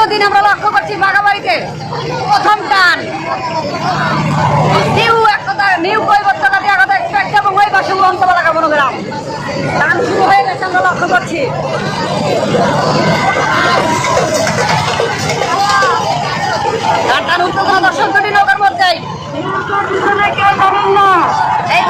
দ্বিতীয় দিন আমরা লক্ষ্য করছি বাগাবাড়িতে প্রথম টান। নিউ একটা নিউ কৈবত্যতা দিয়ে এক্সপেক্ট এবং ওই পাশে উড়ন্ত এলাকা মনোগ্রাম টান শুরু হয়ে গেছে, আমরা লক্ষ্য করছি। নৌকার এই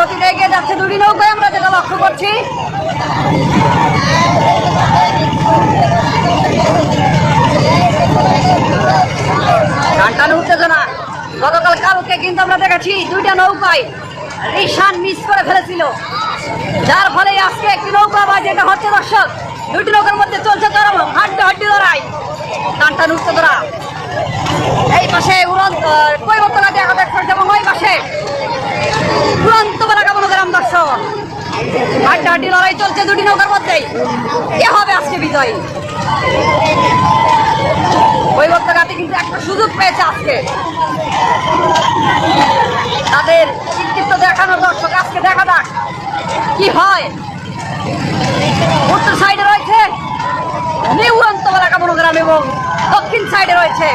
গতিতে এগিয়ে যাচ্ছে দুটি লক্ষ্য করছি টানটান গতকাল কালকে কিন্তু আমরা দেখেছি দুইটা নৌকায় রিশান মিস করে ফেলেছিল। যার ফলে আজকে একটি নৌকা বা যেটা হচ্ছে দর্শক। দুটি নৌকার মধ্যে চলছে চরম হাড্ডি হাড্ডি লড়াই। টানটান উত্তেজনা। এই পাশে উড়ন্ত কৈবর্তনা দেখা দেখছে এবং ওই পাশে। উড়ন্ত বেলা মনোগ্রাম দর্শন হাড্ডাহাড্ডি লড়াই চলছে দুটি নৌকার মধ্যেই কে হবে আজকে বিজয়ী। কৈবর্তনাতে কিন্তু একটা সুযোগ পেয়েছে আজকে। তাদের কৃতিত্ব দেখানোর দর্শক আজকে দেখা যাক কি হয়। উত্তর সাইডে রয়েছে নিউ উড়ন্ত বেলা মনোগ্রাম এবং দক্ষিণ সাইডে রয়েছে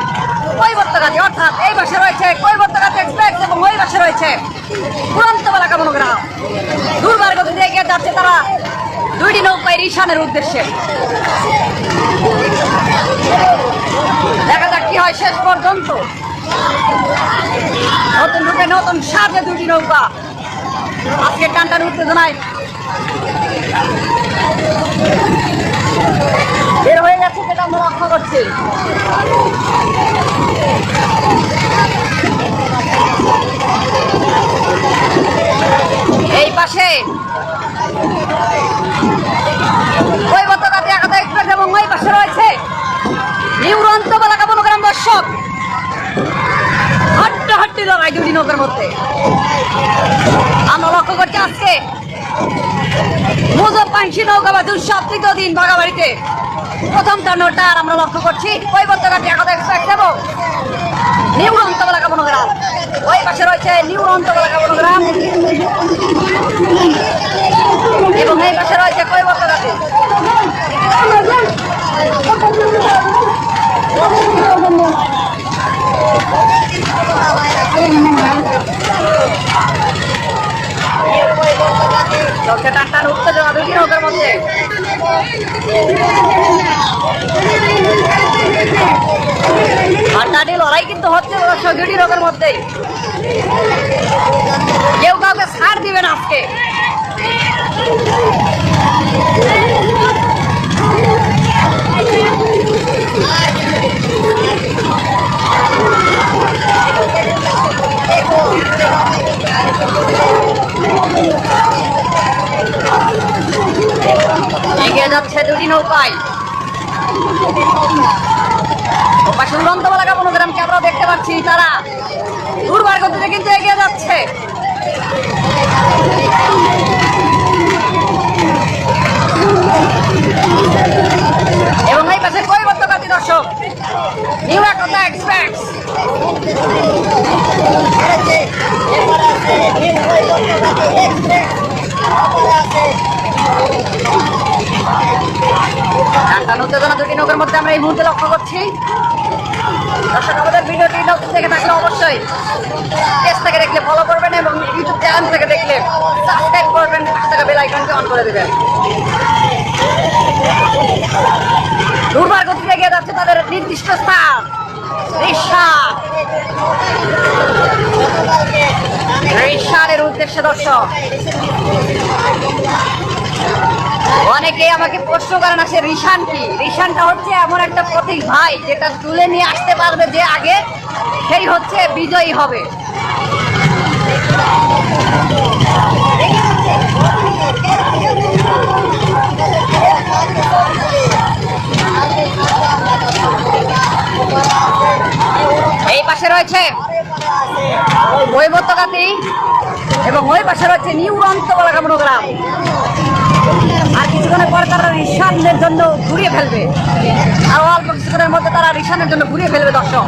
কৈবর্তগাতি অর্থাৎ এই পাশে রয়েছে কৈবর্তগাতি এক্সপ্রেস এবং ওই পাশে রয়েছে উড়ন্ত বেলা মনোগ্রাম দুর্বার গতিতে এগিয়ে যাচ্ছে তারা নৌকায় উদ্দেশ্যে। দেখা যাক কি হয় শেষ পর্যন্ত। নতুন রূপে নতুন সাজে দুটি নৌকা। আজকে টানটান উত্তেজনায় বের হয়ে গেছে সেটা আমরা লক্ষ্য করছি। করছি আজকে মুজব আমরা লক্ষ্য করছি। কৈবত্যকাটি একাদা এক্সপ্রেস এবং নিউ অন্তবেলাকা মনোগ্রাম ওই পাশে রয়েছে নিউ অন্তবেলাকা মনোগ্রাম এবং এই পাশে রয়েছে চলছে কিন্তু এগিয়ে যাচ্ছে। এবং এই পাশে কৈবত্যকাতি দর্শক নিউ একটা এক্সপ্রেস টান উত্তেজনা দুটি নৌকার মধ্যে আমরা এই মুহূর্তে লক্ষ্য করছি। দর্শক, আমাদের ভিডিওটি নতুন থেকে থাকলে অবশ্যই পেজ থেকে দেখলে ফলো করবেন এবং ইউটিউব চ্যানেল থেকে দেখলে সাবস্ক্রাইব করবেন। পাশে থাকা বেল আইকনটি অন করে দেবেন। দুর্বার গতিতে এগিয়ে যাচ্ছে তাদের নির্দিষ্ট স্থান। রিক্সারের উদ্দেশ্যে দর্শক। অনেকে আমাকে প্রশ্ন করেন, আসে, রিশান কি? রিশানটা হচ্ছে এমন একটা প্রতীক ভাই, যেটা তুলে নিয়ে আসতে পারবে যে আগে সেই হচ্ছে বিজয়ী হবে। এই পাশে রয়েছে বৈবত্যকাতি এবং ওই পাশে রয়েছে নিউ রন্তবলা মনোগ্রাম আর কিছুক্ষণের পরে তারা রিসানের জন্য ঘুরিয়ে ফেলবে। আর অল্প কিছুক্ষণের মধ্যে তারা রিসানের জন্য ঘুরিয়ে ফেলবে দর্শক।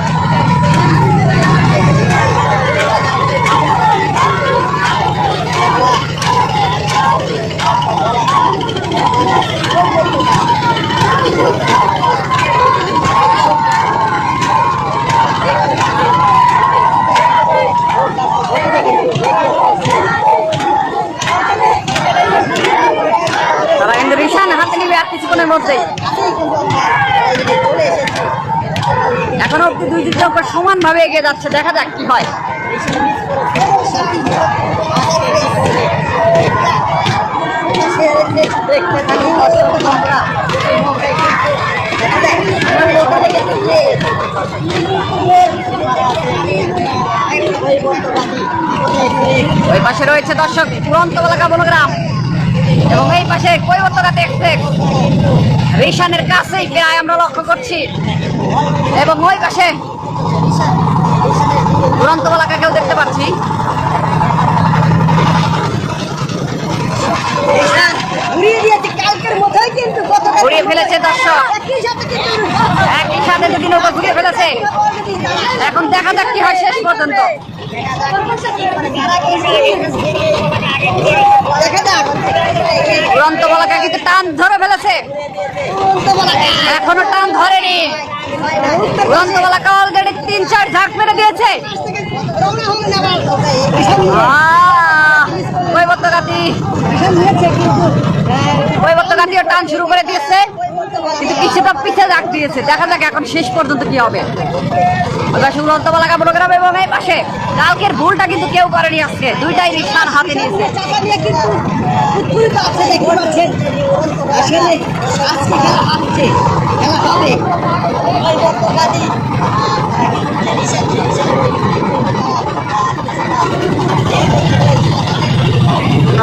আর কিছুক্ষণের এখনও অব্দি দুই দিক চক্কর সমান ভাবে এগিয়ে যাচ্ছে, দেখা যাক কি হয়। দেখতে দর্শক ওই পাশে রয়েছে দর্শক তুরন্ত এলাকা বনগ্রাম এবং এই পাশে কৈবর্তকাতে এক্সপ্রেস রিশানের কাছেই প্রায় আমরা লক্ষ্য করছি। এবং ওই পাশে দুরন্ত এলাকাকেও দেখতে পাচ্ছি। ঘুরিয়ে ফেলেছে দর্শক। একই সাথে দুটি নৌকা ঘুরিয়ে ফেলেছে। এখন দেখা যাক কি হয় শেষ পর্যন্ত। দেখা দুরন্ত বলাকা কিন্তু টান ধরে ফেলেছে। এখনও টান ধরেনি। উড়ন্ত বলাকা অলরেডি তিন চার ঝাঁক মেরে দিয়েছে। কৈবর্তকাতি কৈবর্তকাতিও টান শুরু করে দিয়েছে, কিন্তু কিছুটা ডাক দিয়েছে। দেখা যাক এখন শেষ পর্যন্ত কি হবে। বলাকা প্রোগ্রাম এবং এই পাশে কালকের ভুলটা কিন্তু কেউ করেনি আজকে। দুইটাই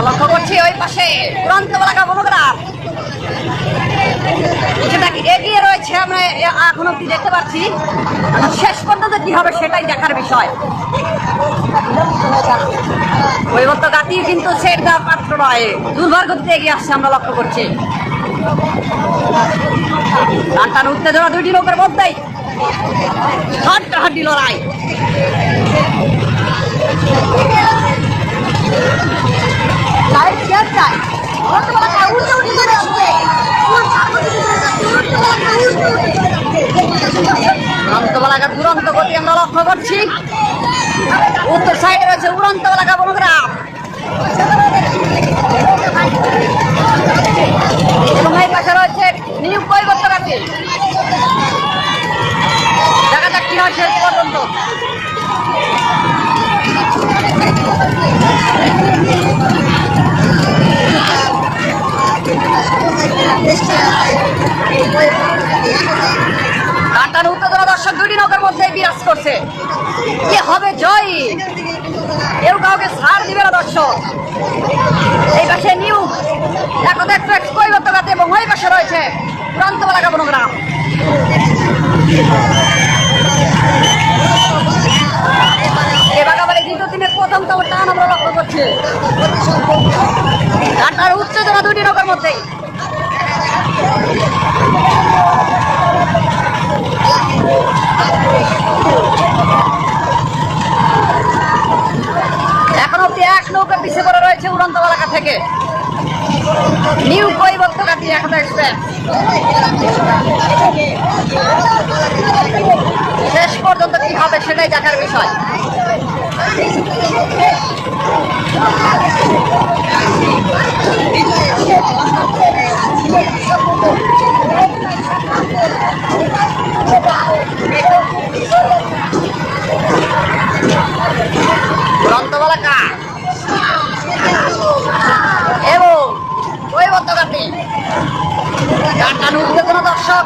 লক্ষ্য করছি ওই পাশে উড়ন্ত বলাকা প্রোগ্রাম কিছুটা এগিয়ে রয়েছে আমরা এখন অব্দি দেখতে পাচ্ছি। শেষ পর্যন্ত কি হবে সেটাই দেখার বিষয়। কৈবত্য গাতি কিন্তু সেট পাত্র নয়। দুর্বার গতিতে এগিয়ে আসছে আমরা লক্ষ্য করছি। টানটান উত্তেজনা দুইটি লোকের মধ্যেই। হাড্ডাহাড্ডি লড়াই। করছি উত্তর সাইডে রয়েছে উড়ন্ত বলাকা বনগ্রাম এবং এই পাশে রয়েছে কৈবত্য গাছি দেখা যাক কি হয় শেষ পর্যন্ত। টাটার উত্তেজনা দর্শক দুটি নৌকার মধ্যে বিরাজ করছে। কে হবে জয়? কেউ কাউকে ছাড় দিবে না দর্শক। এই পাশে নিউ একতা এক্সপ্রেস কৈবত্যগাতে এবং ওই পাশে রয়েছে বনগ্রাম এবারে দ্বিতীয় দিনের প্রথমতম টান আমরা লক্ষ্য করছি। টাটার উত্তেজনা দুটি নৌকার মধ্যেই। দেখার বিষয় উড়ন্ত এলাকা এবং কৈবত্যকাতি টাটান উত্তেজনা দর্শক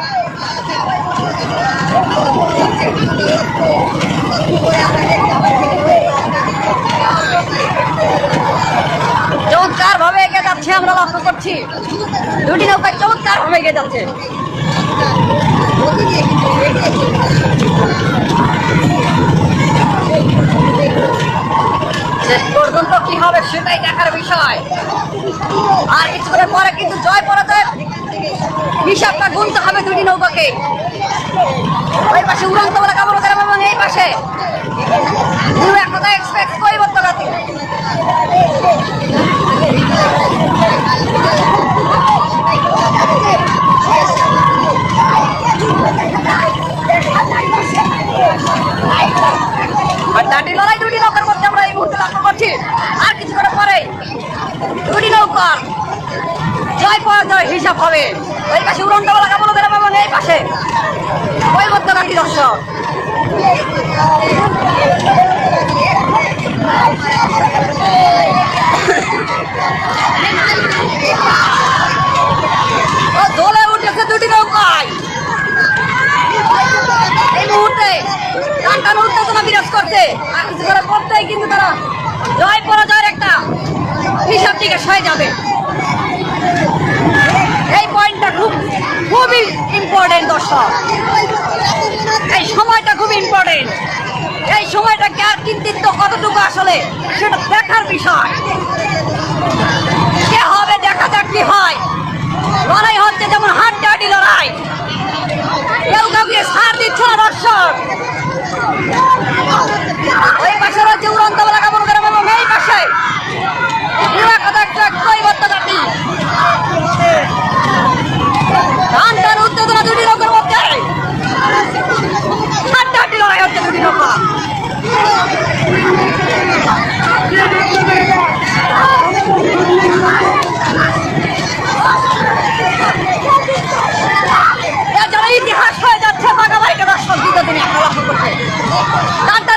চমৎকার ভাবে এগিয়ে যাচ্ছে করছি দুটি নৌকা চমৎকার ভাবে এগিয়ে যাচ্ছে। শেষ পর্যন্ত কি হবে সেটাই দেখার বিষয়। আর কিছুক্ষণের পরে কিন্তু জয় পরাজয় হিসাবটা গুনতে হবে দুটি নৌকাকে। ওই পাশে উড়ন্ত বলে কামড় এবং এই পাশে। ঘাটে লড়াই, দুটি নৌকার মধ্যে আমরা এই মুহূর্তে লক্ষ্য করছি। আর কিছু করে পরে দুটি নৌকার জয় পরাজয় হিসাব হবে। ওই পাশে উড়ন্ত লাগা বলো দেবে এই পাশে বৈবদ্যকান্তি দর্শক। দোলে উঠেছে দুটি নৌকা। করছে আর কিছু কিন্তু তারা জয় পরাজয়ের একটা হিসাব দিকে সয়ে যাবে। এই পয়েন্টটা খুব খুবই ইম্পর্টেন্ট দর্শক। এই সময়টা খুব ইম্পর্টেন্ট এই সময়টা কার কৃতিত্ব কতটুকু আসলে সেটা দেখার বিষয় কে হবে দেখা যাক কি হয় লড়াই হচ্ছে যেমন হাড্ডাহাড্ডি লড়াই কেউ কাউকে সার দিচ্ছে না দর্শক ওই পাশে রয়েছে উড়ন্ত বলা কাপড় করে এবং এই পাশে পুরা কথা একটু একটাই বদ্ধ দাবি টান টান উত্তেজনা দুটি লোকের মধ্যে হাড্ডাহাড্ডি লড়াই হচ্ছে দুটি নৌকা এর যেন ইতিহাস হয়ে যাচ্ছে বাগাবাড়িকে দর্শক দ্বিতীয় দিনে একটা লক্ষ্য করছে